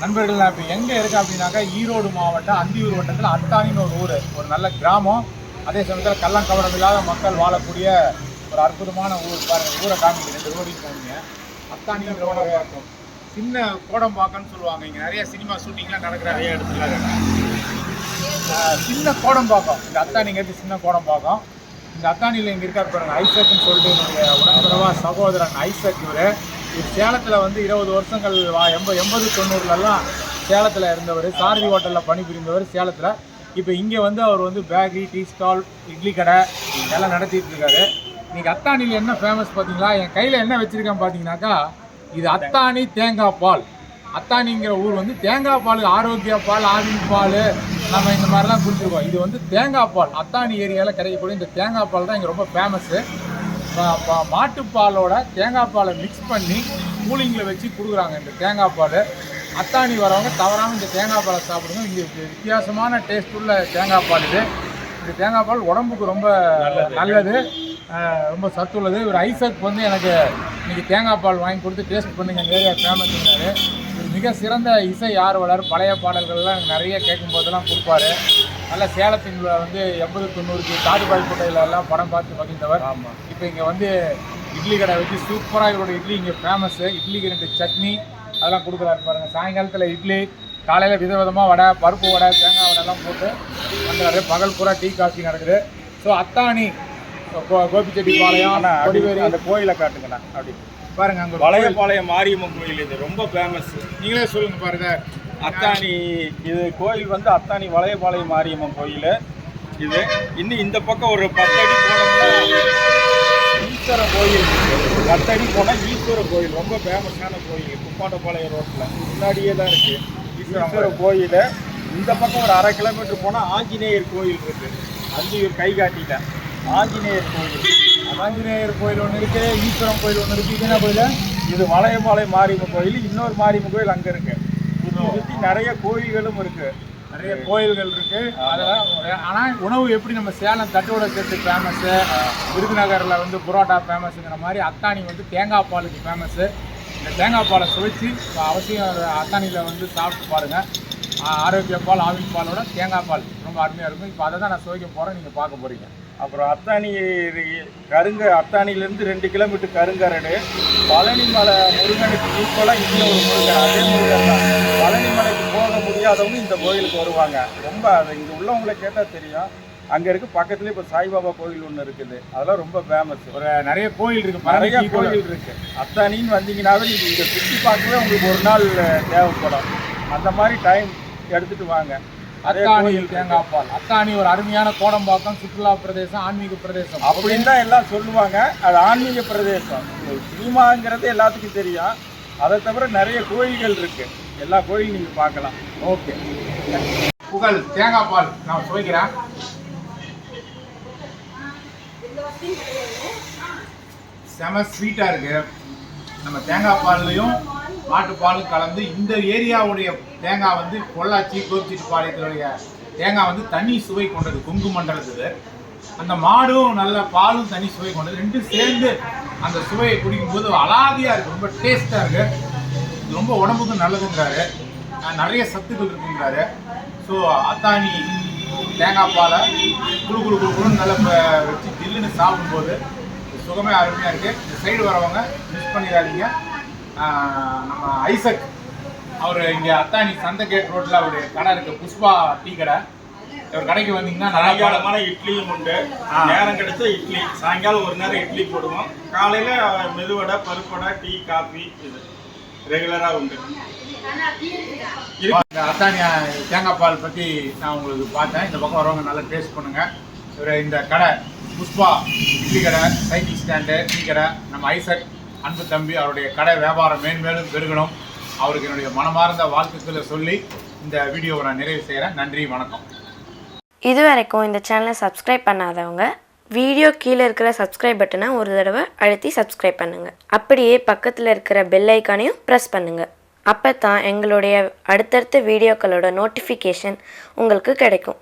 நண்பர்கள் நான் இப்போ எங்கே இருக்கேன் அப்படின்னாக்கா ஈரோடு மாவட்டம் அந்தியூர் வட்டத்தில் அத்தானின்னு ஒரு ஊர். ஒரு நல்ல கிராமம். அதே சமயத்தில் கள்ளங்கவரம் இல்லாத மக்கள் வாழக்கூடிய ஒரு அற்புதமான ஊர் பாருங்கள் ஊரை காமிங்க ரெண்டு ரோடிங் போனீங்க அத்தானிங்கிற ஒரு சின்ன கோடம்பாக்கம்னு சொல்லுவாங்க. இங்கே நிறைய சினிமா ஷூட்டிங்லாம் நடக்கிற நிறைய இடத்துல சின்ன சின்ன கோடம்பாக்கம். இந்த அத்தானிங்கிறது சின்ன கோடம்பாக்கம். இந்த அத்தானியில் இங்கே இருக்கார் பாருங்கள் ஐசக்னு சொல்லிட்டு என்னுடைய உடன்பிறவா சகோதரன் ஐசக் இவர். சேலத்தில் வந்து இருபது வருஷங்கள் வா எண்பது எண்பது தொண்ணூறுலலாம் சேலத்தில் இருந்தவர் சாரதி ஹோட்டலில் பணிபுரிந்தவர் சேலத்தில். இப்போ இங்கே வந்து அவர் வந்து பேக்கரி டீ ஸ்டால் இட்லி கடை எல்லாம் நடத்திட்டு இருக்காரு. இன்னைக்கு அத்தானியில் என்ன ஃபேமஸ் பார்த்தீங்களா என் கையில் என்ன வச்சுருக்கேன் பார்த்தீங்கன்னாக்கா இது அத்தானி தேங்காய் பால். அத்தானிங்கிற ஊர் வந்து தேங்காய் பால் ஆரோக்கிய பால் ஆவின் பால் நம்ம இந்த மாதிரிலாம் கொடுத்துருக்கோம். இது வந்து தேங்காய் பால். அத்தானி ஏரியாவில் கிடைக்கக்கூடிய இந்த தேங்காய் பால் தான் இங்கே ரொம்ப ஃபேமஸ்ஸு மாட்டுப்பாலோட தேங்காய் பாலை மிக்ஸ் பண்ணி கூலிங்கில் வச்சு கொடுக்குறாங்க இந்த தேங்காய் பால். அத்தானி வரவங்க தவறாமல் இந்த தேங்காய் பாலை சாப்பிடுங்க. இங்கே வித்தியாசமான டேஸ்ட் உள்ள தேங்காய் பால் இது. இந்த தேங்காய் பால் உடம்புக்கு ரொம்ப நல்லது. ரொம்ப சத்துள்ளது. இவர் ஐசக் வந்து எனக்கு இன்னைக்கு தேங்காய் பால் வாங்கி கொடுத்து டேஸ்ட் பண்ணுங்க. இந்த ஏரியா ஃபேமஸ்னாரு மிக சிறந்த இசை ஆர்வலர் பழைய பாடல்கள்லாம் நிறைய கேட்கும் போதெல்லாம் கொடுப்பாரு. நல்ல சேலத்தின் வந்து எண்பது தொண்ணூறுக்கு தாதுபாய் கோட்டையில எல்லாம் படம் பார்த்து மகிழ்ந்தவர். ஆமாம் இப்போ இங்கே வந்து இட்லி கடை வச்சு சூப்பராக இவரோட இட்லி இங்கே ஃபேமஸ்ஸு இட்லிக்கு ரெண்டு சட்னி அதெல்லாம் கொடுக்குறாரு பாருங்கள் சாயங்காலத்தில் இட்லி காலையில் விதவிதமாக வடை பருப்பு வடை தேங்காய் வடை எல்லாம் போட்டு பண்ணுறாரு பகல் பூரா டீ காஃபி நடக்குது. ஸோ அத்தானி கோ- கோபிச்செட்டிப்பாளையம் அண்ணா, அப்படி கொடிவேரி. அந்த கோயிலை காட்டுங்கண்ணா அப்படி. பாருங்க அங்கே வளையப்பாளையம் மாரியம்மன் கோயில் இது ரொம்ப ஃபேமஸ் நீங்களே சொல்லுங்க பாருங்க. அத்தானி இது கோயில் வந்து அத்தானி வளையபாளையம் மாரியம்மன் கோயில். இது இன்னும் இந்த பக்கம் ஒரு பத்தடி போனோம்னா ஈஸ்வர கோயில். பத்தடி போனால் ஈஸ்வர கோயில். ரொம்ப ஃபேமஸான கோயில். குப்பாண்டப்பாளையம் ரோட்டில் முன்னாடியே தான் இருக்குது ஈஸ்வர கோயில். இந்த பக்கம் ஒரு அரை கிலோமீட்டர் போனால் ஆஞ்சநேயர் கோயில் இருக்கு. அந்தியூர் காட்டிட்டேன் ஆஞ்சநேயர் கோயில். ஆஞ்சநேயர் கோயில் ஒன்று இருக்குது ஈஸ்வரம் கோயில் ஒன்று இருக்குது என்ன கோயில்? இது வளையப்பாளையம் மாரியம்மன் கோயில். இன்னொரு மாரியம்மன் கோயில் அங்கே இருக்குது சுற்றி நிறைய கோயில்களும் இருக்கு. நிறைய கோயில்கள் இருக்கு. அதெல்லாம் ஒரு- ஆனா உணவு எப்படி நம்ம சேலம் தட்டோட செட்டு ஃபேமஸ்ஸு விருதுநகரில் வந்து புரோட்டா ஃபேமஸுங்கிற மாதிரி அத்தானி வந்து தேங்காய் பாலுக்கு ஃபேமஸ்ஸு இந்த தேங்காய் பாலை சுவைச்சு இப்ப அவசியம் அத்தானியில் வந்து சாப்பிட்டு பாருங்க. ஆ- ஆரோக்கிய பால் ஆவின் பாலோட தேங்காய் பால். ரொம்ப அருமையாக இருக்கும். இப்போ அதை தான் நான் சுவைக்க போகிறேன் நீங்கள் பார்க்க போகிறீங்க அப்புறம் அத்தானி கருங்க அத்தானிலேருந்து ரெண்டு கிலோமீட்டர் கருங்கரடு. பழனி மலை முருகனுக்கு ஈக்குவலாக இங்கே ஒரு முருகன் அதே முருகன் தான் பழனி மலைக்கு போக முடியாதவங்க இந்த கோயிலுக்கு வருவாங்க. ரொம்ப அது இங்கே உள்ளவங்களை கேட்டால் தெரியும். அங்கே இருக்கு பக்கத்துலேயே இப்போ சாய்பாபா கோயில் ஒன்று இருக்குது. அதெல்லாம் ரொம்ப ஃபேமஸ் ஒரு நிறைய கோயில் இருக்கு. நிறைய கோயில் கோயில் இருக்கு. அத்தானின்னு வந்தீங்கன்னாவே நீங்கள் இங்கே சுற்றி பார்க்கவே உங்களுக்கு ஒரு நாள் தேவைப்படும். அந்த மாதிரி டைம் எடுத்துட்டு வாங்க. அதே அத்தானி கோயில் இருக்கு. தேங்காய் பால். அத்தானி ஒரு அருமையான கோடம்பாக்கம் சுற்றுலா பிரதேசம் ஆன்மீக பிரதேசம். அப்படின்னு தான் எல்லாம் சொல்லுவாங்க. அது ஆன்மீக பிரதேசம். சினிமாங்கிறது எல்லாத்துக்கும் தெரியும். அதை தவிர நிறைய கோயில்கள் இருக்கு. எல்லா கோயிலும் நீங்க பார்க்கலாம். ஓகே. புகழ் தேங்காய் பால். நான் சுவைக்கிறேன் செம ஸ்வீட்டாக இருக்கு. நம்ம தேங்காய் பால்லையும் மாட்டுப்பாலும் கலந்து இந்த ஏரியாவுடைய தேங்காய் வந்து பொள்ளாச்சி கோபிச்செட்டிப்பாளையத்தினுடைய தேங்காய் வந்து தனி சுவை கொண்டது கொங்கு மண்டலத்தில் அந்த மாடும் நல்ல பாலும் தனி சுவை கொண்டது. ரெண்டும் சேர்ந்து அந்த சுவையை குடிக்கும்போது அலாதியாக இருக்குது ரொம்ப டேஸ்ட்டாக இருக்குது ரொம்ப உடம்புக்கு நல்லதுங்கிறாரு நிறைய சத்துக்கள் இருக்குங்கிறாரு ஸோ அத்தானி தேங்காய் பாலை குழு குழு குழு குழுன்னு நல்லா வச்சு ஜில்லுன்னு சாப்பிடும்போது சுகமே அருமையாக இருக்குது இந்த சைடு வரவங்க மிஸ் பண்ணிடாதீங்க. நம்ம ஐசக் அவர் இங்கே அத்தானி சந்த கேட் ரோட்டில் அவருடைய கடை இருக்குது புஷ்பா டீ கடை. இவர் கடைக்கு வந்தீங்கன்னா சாயங்காலமான இட்லியும் உண்டு. நேரம் கிடைச்சா இட்லி. சாயங்காலம் ஒரு நேரம் இட்லி போடுவோம். காலையில மெதுவடை பருப்படை டீ காஃபி இது ரெகுலரா உண்டு. இந்த அத்தானி தேங்காய் பால் பற்றி நான் உங்களுக்கு பார்த்தேன். இந்த பக்கம் வரவங்க நல்லா டேஸ்ட் பண்ணுங்க. இவர் இந்த கடை புஷ்பா இட்லி கடை சைக்கிள் ஸ்டாண்டு டீ கடை நம்ம ஐசக் அன்பு தம்பி அவருடைய கடை வியாபாரம் மேன்மேலும் பெருகணும். அவருக்கு என்னுடைய மனமார்ந்த வாழ்த்துக்களை சொல்லி இந்த வீடியோவை நான் நிறைவு செய்கிறேன். நன்றி வணக்கம். இது வரைக்கும் இந்த சேனலை சப்ஸ்கிரைப் பண்ணாதவங்க வீடியோ கீழே இருக்கிற சப்ஸ்கிரைப் பட்டனை ஒரு தடவை அழுத்தி சப்ஸ்கிரைப் பண்ணுங்கள் அப்படியே பக்கத்தில் இருக்கிற பெல் ஐக்கானையும் ப்ரெஸ் பண்ணுங்கள் அப்போ தான் எங்களுடைய அடுத்தடுத்த வீடியோக்களோட நோட்டிஃபிகேஷன் உங்களுக்கு கிடைக்கும்.